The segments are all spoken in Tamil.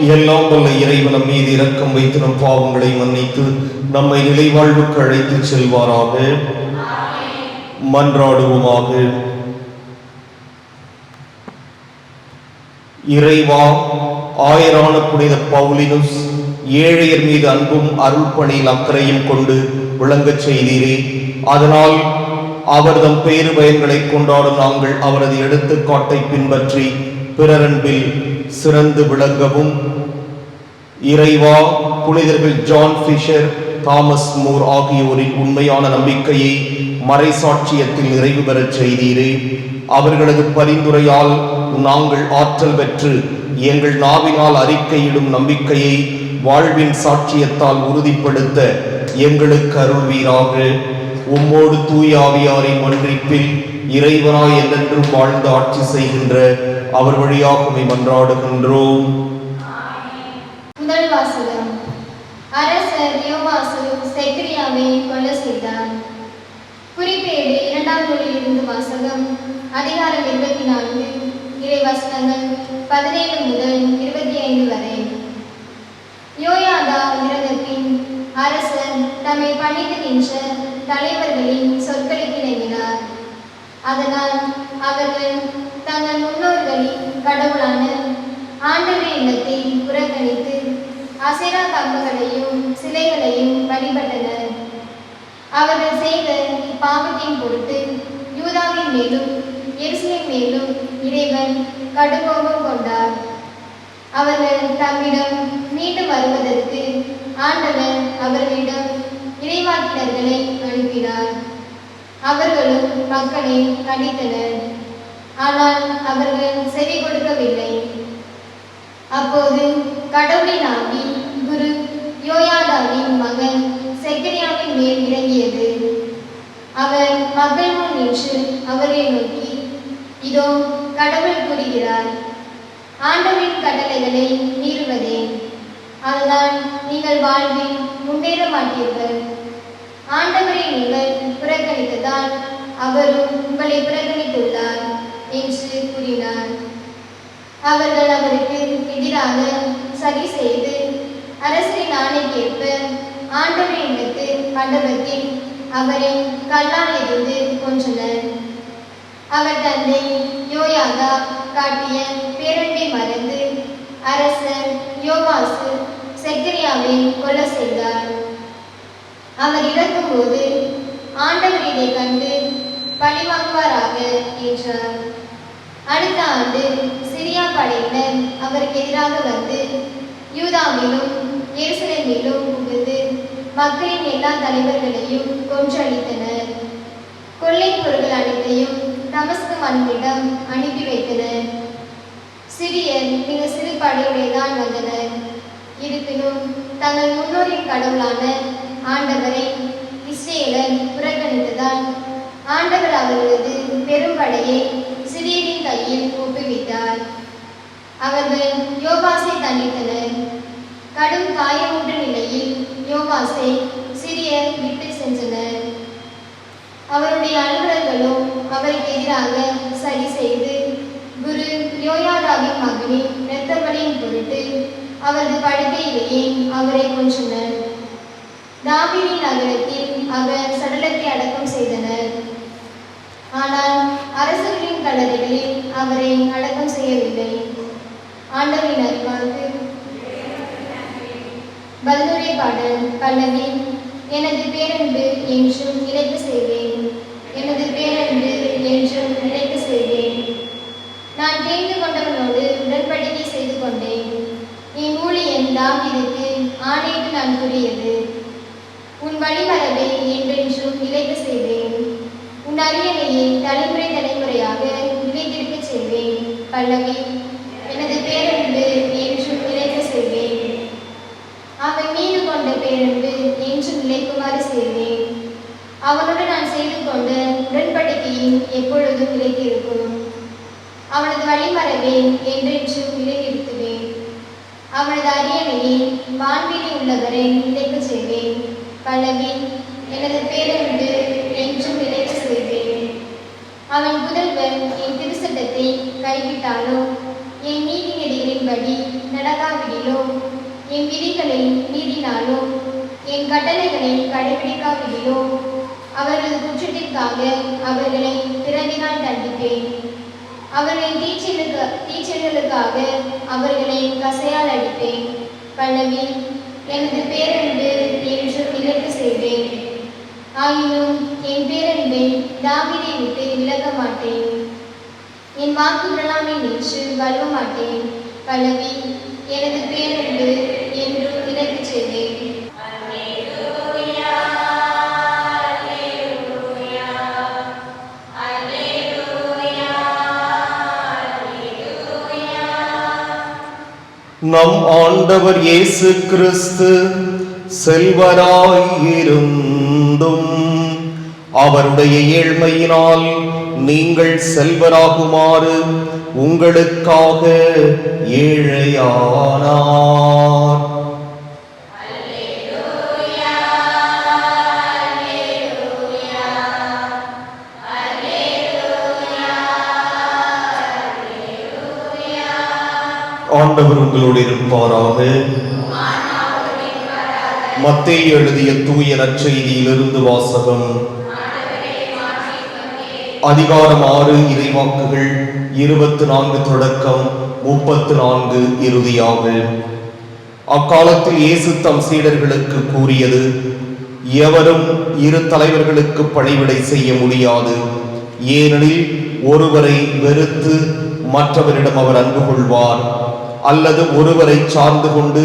எல்லாம் வல்ல இறைவனம் மீது இரக்கம் வைத்து நம் பாவங்களை மன்னித்து நம்மை நிலைவாழ்வுக்கு அழைத்து செல்வாராக. மன்றாடுவோமாக. இறைவா ஆயரான புனித பவுலினுஸ் ஏழையர் மீது அன்பும் அருள் பணியில் அக்கறையும் கொண்டு விளங்கச் செய்தீரே. அதனால் அவர் தம் பேரு பயன்களை கொண்டாடும் நாங்கள் அவரது எடுத்துக்காட்டை பின்பற்றி பிறரன்பில் சிறந்து விளங்கவும். இறைவா புனிதர்கள் ஜான் ஃபிஷர் தாமஸ் மூர் ஆகியோரின் உண்மையான நம்பிக்கையை மறைசாட்சியத்தில் நிறைவு பெறச் செய்தீரே. அவர்களது பரிந்துரையால் நாங்கள் ஆற்றல் பெற்று எங்கள் நாவினால் அறிக்கையிடும் நம்பிக்கையை வாழ்வின் சாட்சியத்தால் உறுதிப்படுத்த எங்களுக்கு அருள்வீராக. உம்மோடு தூயாவியாரின் மன்றிப்பில் இறைவனாய் என்றென்றும் வாழ்ந்து ஆட்சி செய்கின்ற அவர் வழியாக மன்றாடுகின்றோம் முதல் வாசகம். அரசர் யோவாசு செக்ரியாவை கொலை செய்தார் குறிப்பேடு இரண்டாம் நூலிலிருந்து வாசகம் அதிகாரம் இருபத்தி நான்கு இறை வசனங்கள் பதினேழு முதல் இருபத்தி ஐந்து வரை. யோயாதா இறந்த பின் அரசர் தம்மை பணித்து நின்ற தலைவர்களின் சொற்களை இணங்கினார் அதனால் அவர்கள் தங்கள் முன்னோர்களின் கடவுளான ஆண்டவரின் இல்லத்தை புறக்கணித்து அசைரா கம்புகளையும் சிலைகளையும் வழிபட்டனர். அவர்கள் செய்த இப்பாவத்தின் பொருட்டு யூதாவின் மேலும் எருசலேம் மேலும் இறைவன் கடுங்கோபம் கொண்டார். அவர்கள் தம்மிடம் மீண்டும் வருவதற்கு ஆண்டவர் அவர்களிடம் இறைவாக்கினர்களை அனுப்பினார். அவர்களும் மக்களை கடித்தனர் ஆனால் அவர்கள் செவி கொடுக்கவில்லை. அப்போது கடவுளின் ஆவி குரு யோயாதாவின் மகன் செக்கரியாவின் மேல் இறங்கியது. அவர் மக்கள் முன் நின்று அவரை நோக்கி இதோ கடவுள் கூறுகிறார் ஆண்டவரின் கட்டளைகளை மீறுவதே அதனால் நீங்கள் வாழ்வில் முன்னேற மாட்டீர்கள். ஆண்டவரை நீங்கள் புறக்கணித்ததால் அவரும் உங்களை புறக்கணித்துள்ளார் என்று கூறினார். அவர்கள் அவருக்கு எதிராக சரி செய்து அரசரின் ஆணைக்கேற்ப ஆண்டவரின் இடத்து மண்டபத்தில் அவரை கல்லால் எரிந்து கொன்றனர். அவர் தந்தை யோயாதா காட்டிய பேரன்பை மறந்து அரசர் யோவாசு செக்கரியாவை கொலை செய்தார். அவர் இறக்கும்போது ஆண்டவர் இதை கண்டு பழிவாங்குவாராக என்றார். அடுத்த ஆண்டு சிரியா படையினர் அவருக்கு எதிராக வந்து யூதாவிலும் எருசலேமிலும் புகுந்து மக்களின் எல்லா தலைவர்களையும் கொன்றளித்தனர் கொள்ளை பொருட்கள் அனைத்தையும் தமஸ்கு மண்ணிடம் அனுப்பி வைத்தனர். சிறியர் மிக சிறு படையுடையதான் வந்தனர். இருப்பினும் தங்கள் முன்னோரின் கடவுளான ஆண்டவரை இஸ்ரேலர் புறக்கணித்ததால் ஆண்டவர் அவர்களது பெரும்படையை சிறியரின் கையில் ஒப்புவித்தார். அவர்கள் யோகாசை தண்டித்தனர். கடும் காயமுற்ற நிலையில் யோகாசை சிறிய விட்டு சென்றனர். அவருடைய அலுவலர்களும் அவருக்கு எதிராக சரி செய்து குரு யோயாடாவின் மகனின் இரத்த பொருட்டு அவரது படுக்கையிலேயே அவரை கொன்றனர். தாவீதின் நகரத்தில் அவர் சடலத்தை அடக்கம் செய்தனர். ஆனால் அரசர்களின் கல்லறைகளில் அவரை அடக்கம் செய்யவில்லை. ஆண்டவரின் அறிவாக்கு வல்லுரை பாடல் பல்லவி. எனது பேரன்பு என்றும் நிலைக்க செய்வேன். எனது பேரன்பு என்றும் நிலைக்க செய்வேன். நான் தீர்ந்து கொண்டவனோடு உடன்படி செய்து கொண்டேன் என் ஊழியன் தாவீதுக்கு ஆணையிட்டு நான் கூறியது உன் வழிமரபை என்றென்றும் நிலைக்க செய்வேன் உன் அரியணையை தலைமுறை தலைமுறையாக நிலைத்திருக்க செய்வேன் பல்லவி எனது பேரன்பு என்றும் நிலைக்க செய்வேன் அவன் மீது கொண்ட பேரன்பு என்றும் நிலைக்குமாறு செய்வேன் அவனோடு நான் செய்து கொண்ட உடன்படிக்கையும் எப்பொழுதும் நிலைத்திருக்கும் அவனது வழிமரபை என்றென்றும் நிலைநிறுத்துவேன் அவனது அரியணையை வான்வெளி உள்ளவரை நிலைக்க செய்வேன். பல்லவி எனது பேரன்பு என்றும் நிலைக்க செய்வேன். அவன் புதல்வன் என் திருச்சட்டத்தை கைவிட்டாலோ? என் நீதி நெறிகளின்படி நடக்காவிடிலோ? என் விதிகளை மீறினாலோ? என் கட்டளைகளை கடைபிடிக்காவிடிலோ? அவர்களது குற்றத்திற்காக அவர்களை பிறவினால் தண்டிப்பேன். அவர்களின் தீச்செயலுக்கு டீச்சர்களுக்காக அவர்களை கசையால் அடிப்பேன். பல்லவி எனது பேரன்பு என்று விலக்கு செய்வேன். ஆயினும் என் பேரன்பை தாவிதை விட்டு விலக மாட்டேன். என் வாக்கு நேற்று நின்று வல்ல மாட்டேன். பல்லவி எனது பேரன்பு நம் ஆண்டவர் இயேசு கிறிஸ்து செல்வராயிருந்தும். அவருடைய ஏழ்மையினால் நீங்கள் செல்வராகுமாறு உங்களுக்காக ஏழையானார். ஆண்டவர் உங்களோடு இருப்பாராக. மத்தேயு எழுதிய தூய நற்செய்தியிலிருந்து வாசகம். அதிகாரம் ஆறு இறைவாக்குகள் இருபத்து நான்கு தொடக்கம் முப்பத்து நான்கு இறுதியாக அக்காலத்தில் இயேசு தம் சீடர்களுக்கு கூறியது எவரும் இரு தலைவர்களுக்கு பணிவிடை செய்ய முடியாது. ஏனெனில் ஒருவரை வெறுத்து மற்றவரிடம் அவர் அன்பு கொள்வார். அல்லது ஒருவரை சார்ந்து கொண்டு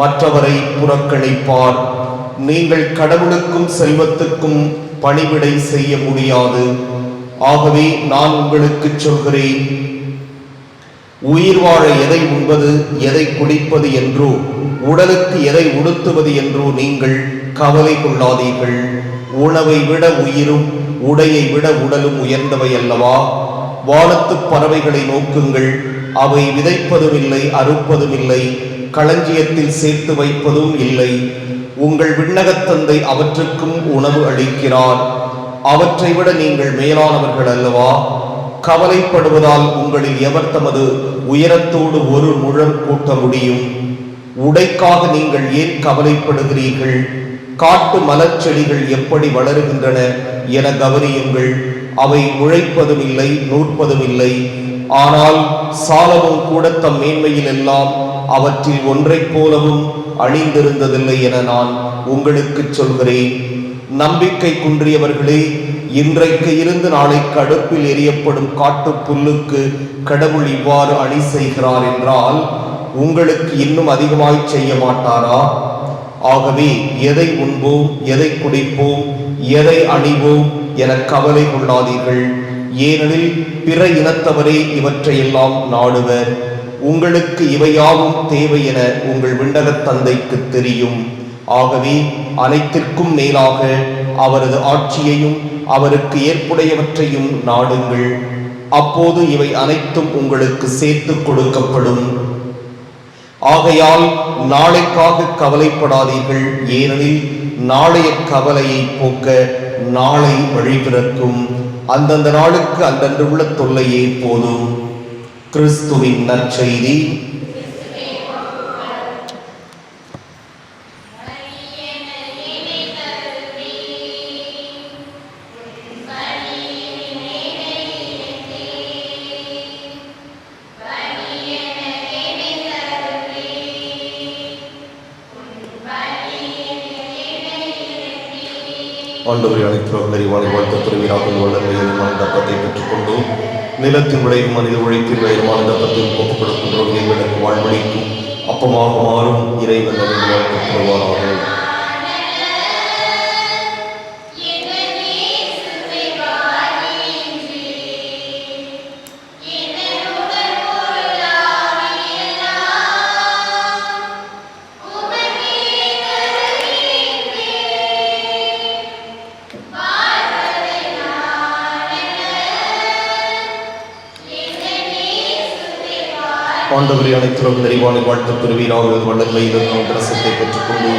மற்றவரை புறக்கணிப்பார். நீங்கள் கடவுளுக்கும் செல்வத்துக்கும் பணிவிடை செய்ய முடியாது. ஆகவே நான் உங்களுக்கு சொல்கிறேன் உயிர் வாழ எதை உண்பது எதை குடிப்பது என்றோ உடலுக்கு எதை உடுத்துவது என்றோ நீங்கள் கவலை கொள்ளாதீர்கள். உணவை விட உயிரும் உடையை விட உடலும் உயர்ந்தவை அல்லவா? வானத்து பறவைகளை நோக்குங்கள். அவை விதைப்பதும் இல்லை அறுப்பதும் இல்லை களஞ்சியத்தில் சேர்த்து வைப்பதும் இல்லை. உங்கள் விண்ணகத் தந்தை அவற்றுக்கும் உணவு அளிக்கிறார். அவற்றை விட நீங்கள் மேலானவர்கள் அல்லவா? கவலைப்படுவதால் உங்களில் எவர் தமது உயரத்தோடு ஒரு முழம் கூட்ட முடியும்? உடைக்காக நீங்கள் ஏன் கவலைப்படுகிறீர்கள்? காட்டு மலர்ச்செடிகள் எப்படி வளருகின்றன என கவனியுங்கள். அவை உழைப்பதும் இல்லை நூற்பதும் இல்லை ஆனால் சாலமும் கூட தம் மேன்மையில் எல்லாம் அவற்றில் ஒன்றைப் போலவும் அணிந்திருந்ததில்லை என நான் உங்களுக்கு சொல்கிறேன். நம்பிக்கை குன்றியவர்களே இன்றைக்கு இருந்து நாளைக்கு அடுப்பில் எரியப்படும் காட்டுப் புல்லுக்கு கடவுள் இவ்வாறு அணி செய்கிறார் என்றால் உங்களுக்கு இன்னும் அதிகமாய் செய்ய மாட்டாரா? ஆகவே எதை உண்போம் எதை குடிப்போம் எதை அணிவோம் என கவலை கொள்ளாதீர்கள். ஏனெனில் பிற இனத்தவரே இவற்றையெல்லாம் நாடுவர். உங்களுக்கு இவையாவும் தேவை என உங்கள் விண்ணகத் தந்தைக்கு தெரியும். ஆகவே அனைத்திற்கும் மேலாக அவரது ஆட்சியையும் அவருக்கு ஏற்புடையவற்றையும் நாடுங்கள். அப்போது இவை அனைத்தும் உங்களுக்கு சேர்த்து கொடுக்கப்படும். ஆகையால் நாளைக்காக கவலைப்படாதீர்கள். ஏனெனில் நாளைய கவலையை போக்க நாளை வழிபிறக்கும். அந்தந்த நாளுக்கு அந்தந்த உள்ள தொல்லையே போதும். கிறிஸ்துவின் நற்செய்தி. ஆண்டவரை அழைக்கிறோம் நிறைவான வாழ்த்த பெறுவீராக உள்ள நிலத்தின் விளையும் மனித உழைப்பின் விளையும் தப்பத்தில் ஒப்புக் கொடுக்கின்றோம் எங்களுக்கு வாழ்வழிக்கும் அப்பமாக மாறும் இறைவன் வாழ்த்து ஆண்டவரை அனைத்துலக நிறைவான வாழ்த்து பெறுவீராக வல்லமையில் ரசத்தை பெற்றுக்கொண்டு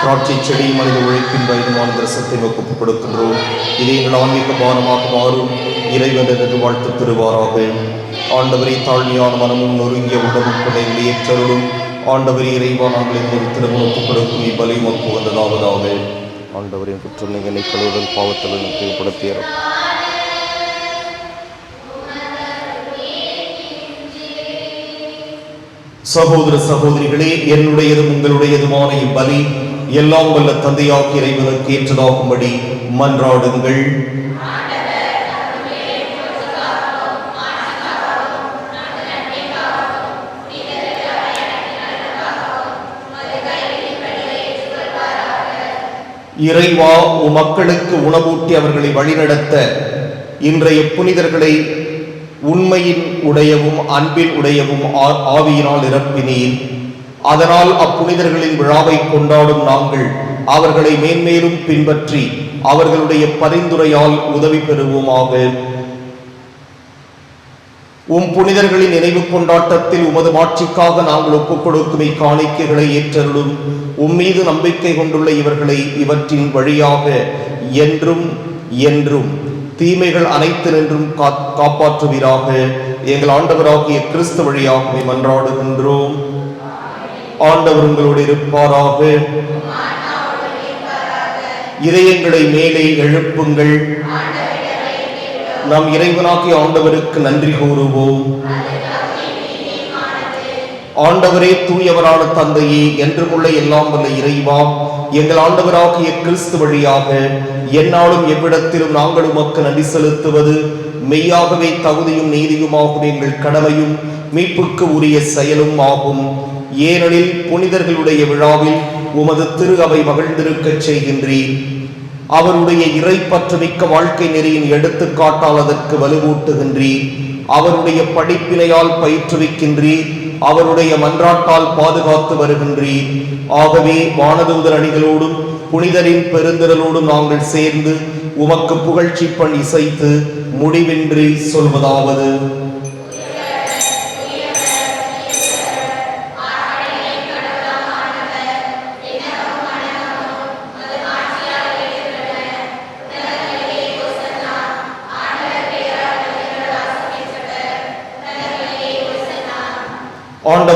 திராட்சை செடி மனித உழைப்பின் வயதுமான ரசத்தை ஒப்புக் கொடுக்கின்றோம் இதை எங்கள் ஆன்மீக பானமாக மாறும் இறைவன் எனது வாழ்த்து பெறுவாராக. ஆண்டவரை தாழ்மையான மனமும் நொறுங்கிய உடம்பும் பிள்ளைகளை ஏற்றருளும் ஆண்டவரை இறைவா நாங்கள் ஒரு திருமணம் ஒப்புக் கொடுக்கும் இப்பலி ஒப்பு வந்ததாவதாக ஆண்டவரின் குற்றம் என்னை கழுவுதல் பாவத்தில் எனக்கு சகோதர சகோதரிகளே என்னுடையதும் உங்களுடையதுமான இப்பலி எல்லாம் வல்ல தந்தையாக்கி இறைவனுக்கு ஏற்றதாகும்படி மன்றாடுங்கள். இறைவா உ மக்களுக்கு உணவூட்டி அவர்களை வழிநடத்த இன்றைய புனிதர்களை உண்மையின் உடையவும் அன்பின் உடையவும் ஆ- ஆவியினால் இறப்பினீர் அதனால் அப்புனிதர்களின் விழாவை கொண்டாடும் நாங்கள் அவர்களை மேன்மேலும் பின்பற்றி அவர்களுடைய பரிந்துரையால் உதவி பெறுவோமாக. உம் புனிதர்களின் நினைவு கொண்டாட்டத்தில் உமது மாட்சிக்காக நாங்கள் ஒப்புக் கொடுக்கும் இக்காணிக்கைகளை ஏற்றருளும். உம் மீது நம்பிக்கை கொண்டுள்ள இவர்களை இவற்றின் வழியாக என்றும் என்றும் தீமைகள் அனைத்தினின்றும் கா- காப்பாற்றுவீராக. எங்கள் ஆண்டவராகிய கிறிஸ்து வழியாகவே மன்றாடுகின்றோம் ஆண்டவர் உங்களோடு இருப்பாராக. இதயங்களை மேலே எழுப்புங்கள். நாம் இறைவனாகிய ஆண்டவருக்கு நன்றி கூறுவோம். ஆண்டவரே தூயவரான தந்தையே என்றுமுள்ள எல்லாம் வல்ல இறைவா எங்கள் ஆண்டவராகிய கிறிஸ்து வழியாக என்னாலும் எவ்விடத்திலும் நாங்கள் உமக்கு நன்றி செலுத்துவது மெய்யாகவே தகுதியும் நீதியுமாகும் எங்கள் கடமையும் மீட்புக்கு உரிய செயலும் ஆகும். ஏனெனில் புனிதர்களுடைய விழாவில் உமது திரு அவை மகிழ்ந்திருக்கச் செய்கின்றீர். அவருடைய இறை மிக்க வாழ்க்கை நெறியின் எடுத்துக்காட்டால் அதற்கு வலுவூட்டுகின்றீர். அவருடைய படிப்பினையால் பயிற்றுவிக்கின்றீர். அவருடைய மன்றாட்டால் பாதுகாத்து வருகின்றீர். ஆகவே வானதூதர் அணிகளோடும் புனிதரின் பெருந்திரலோடும் நாங்கள் சேர்ந்து உமக்கு புகழ்ச்சி பண் இசைத்து முடிவின்றி சொல்வதாவது.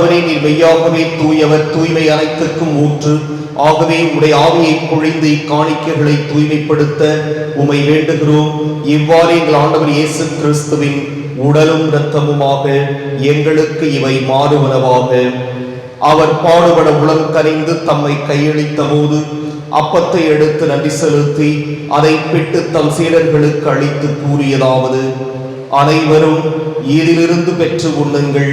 ஆண்டவரே நீர் மெய்யாகவே தூயவர் தூய்மை அனைத்திற்கும் ஊற்று. ஆகவே உடைய ஆவியை பொழிந்து இக்காணிக்கைகளை தூய்மைப்படுத்த உமை வேண்டுகிறோம். இவ்வாறு எங்கள் ஆண்டவர் இயேசு கிறிஸ்துவின் உடலும் இரத்தமுமாக எங்களுக்கு இவை மாறுவனவாக. அவர் பாடுபட உளம் கரைந்து தம்மை கையளித்த போது அப்பத்தை எடுத்து நன்றி செலுத்தி அதை பிட்டு தம் சீடர்களுக்கு அளித்து கூறியதாவது அனைவரும் இதிலிருந்து பெற்று உண்ணுங்கள்.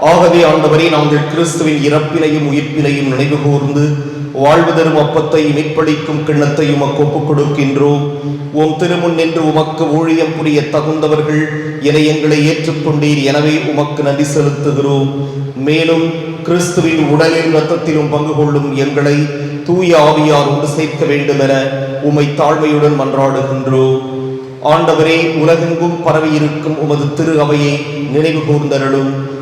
ஆகவே ஆண்டவரே நாங்கள் கிறிஸ்துவின் இறப்பிலையும் உயிர்ப்பிலையும் நினைவு கூர்ந்து வாழ்வதரும் அப்பத்தை மீட்பளிக்கும் கிண்ணத்தை உமக்கு ஒப்புக் கொடுக்கின்றோம். உம் திருமுன் நின்று உமக்கு ஊழியம் புரிய தகுந்தவர்கள் என எங்களை ஏற்றுக்கொண்டீர். எனவே உமக்கு நன்றி செலுத்துகிறோம். மேலும் கிறிஸ்துவின் உடலில் இரத்தத்திலும் பங்கு கொள்ளும் எங்களை தூய ஆவியார் ஒன்று சேர்க்க வேண்டும் என உமை தாழ்மையுடன் மன்றாடுகின்றோம். ஆண்டவரே உலகெங்கும் பரவியிருக்கும் உமது திரு அவையை நினைவு கூர்ந்தருளும்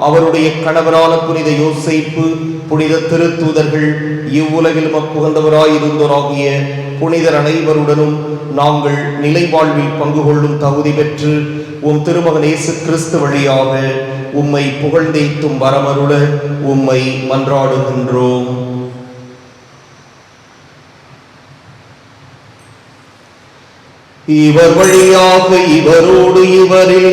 அவருடைய கணவரான புனித யோசிப்பு புனித திருத்தூதர்கள் இவ்வுலகில் மக்குகந்தவராயிருந்தோராகிய புனிதர் அனைவருடனும் நாங்கள் நிலை வாழ்வில் பங்கு கொள்ளும் தகுதி பெற்று உம் திருமகன் இயேசு கிறிஸ்து வழியாக உம்மை புகழ்ந்தேத்தும் வரமருள உம்மை மன்றாடுகின்றோம். இவர் வழியாக இவரோடு இவரில்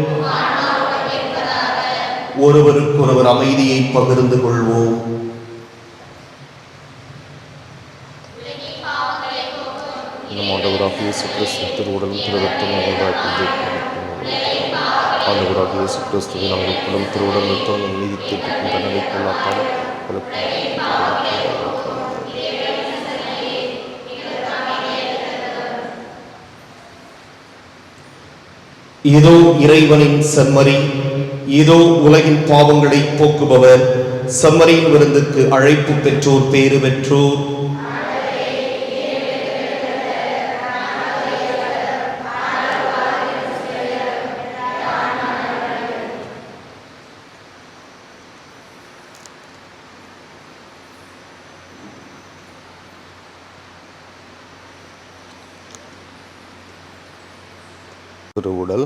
ஒருவருக்கொருவர் அமைதியை பகிர்ந்து கொள்வோம். ஆண்டவராக இயேசு கிறிஸ்து திருவுடலும் ஆண்டவராக இயேசு கிறிஸ்துவை நாங்கள் குலம் திருவுடல் நிறுத்தம் நீதி தீர்ப்புக்கும் தண்டனைக்குள்ளாக்காமல் இதோ இறைவனின் செம்மறி. இதோ உலகின் பாவங்களை போக்குபவர் செம்மறியின் விருந்துக்கு அழைப்பு பெற்றோர் பேறு பெற்றோர் திருவுடல்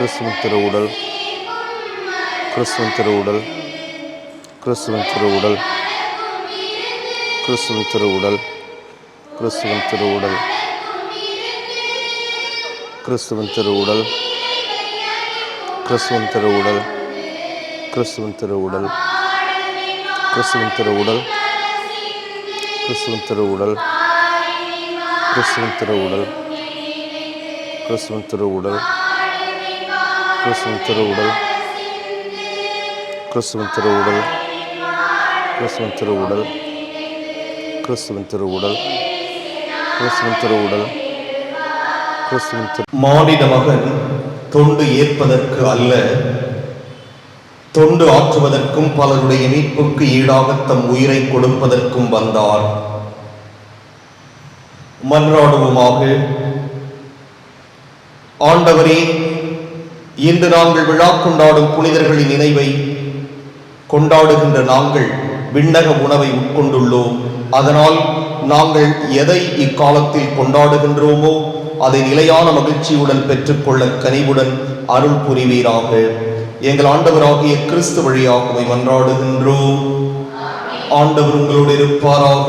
கிறிஸ்துவன் திருவுடல் கிறிஸ்துவன் திருவுடல் கிறிஸ்துவன் திருவுடல் கிறிஸ்துவன் திருவுடல் கிறிஸ்துவன் திருவுடல் கிறிஸ்துவன் திருவுடல் கிறிஸ்துவன் திருவுடல் கிறிஸ்துவன் திருவுடல் கிறிஸ்துவன் திருவுடல் கிறிஸ்துவன் திருவுடல் கிறிஸ்துவன் திருவுடல் கிறிஸ்துவன் திருவுடல் கிறிஸ்துவின் திருவுடல். கிறிஸ்துவின் திருவுடல். கிறிஸ்துவின் திருவுடல். கிறிஸ்துவின் திருவுடல். கிறிஸ்துவின் திருவுடல். கிறிஸ்துவின் திரு மானிட மகன் தொண்டு ஏற்பதற்கு அல்ல. தொண்டு ஆற்றுவதற்கும் பலருடைய மீட்புக்கு ஈடாக தம் உயிரை கொடுப்பதற்கும் வந்தார். மன்றாடுவோமாக. ஆண்டவரே இன்று நாங்கள் விழா கொண்டாடும் புனிதர்களின் நினைவை கொண்டாடுகின்ற நாங்கள் விண்ணக உணவை உட்கொண்டுள்ளோம். அதனால் நாங்கள் எதை இக்காலத்தில் கொண்டாடுகின்றோமோ அதை நிலையான மகிழ்ச்சியுடன் பெற்றுக்கொள்ள கனிவுடன் அருள் புரிவீராக. எங்கள் ஆண்டவராகிய கிறிஸ்து வழியாகவே மன்றாடுகின்றோம். ஆண்டவர் உங்களோடு இருப்பாராக.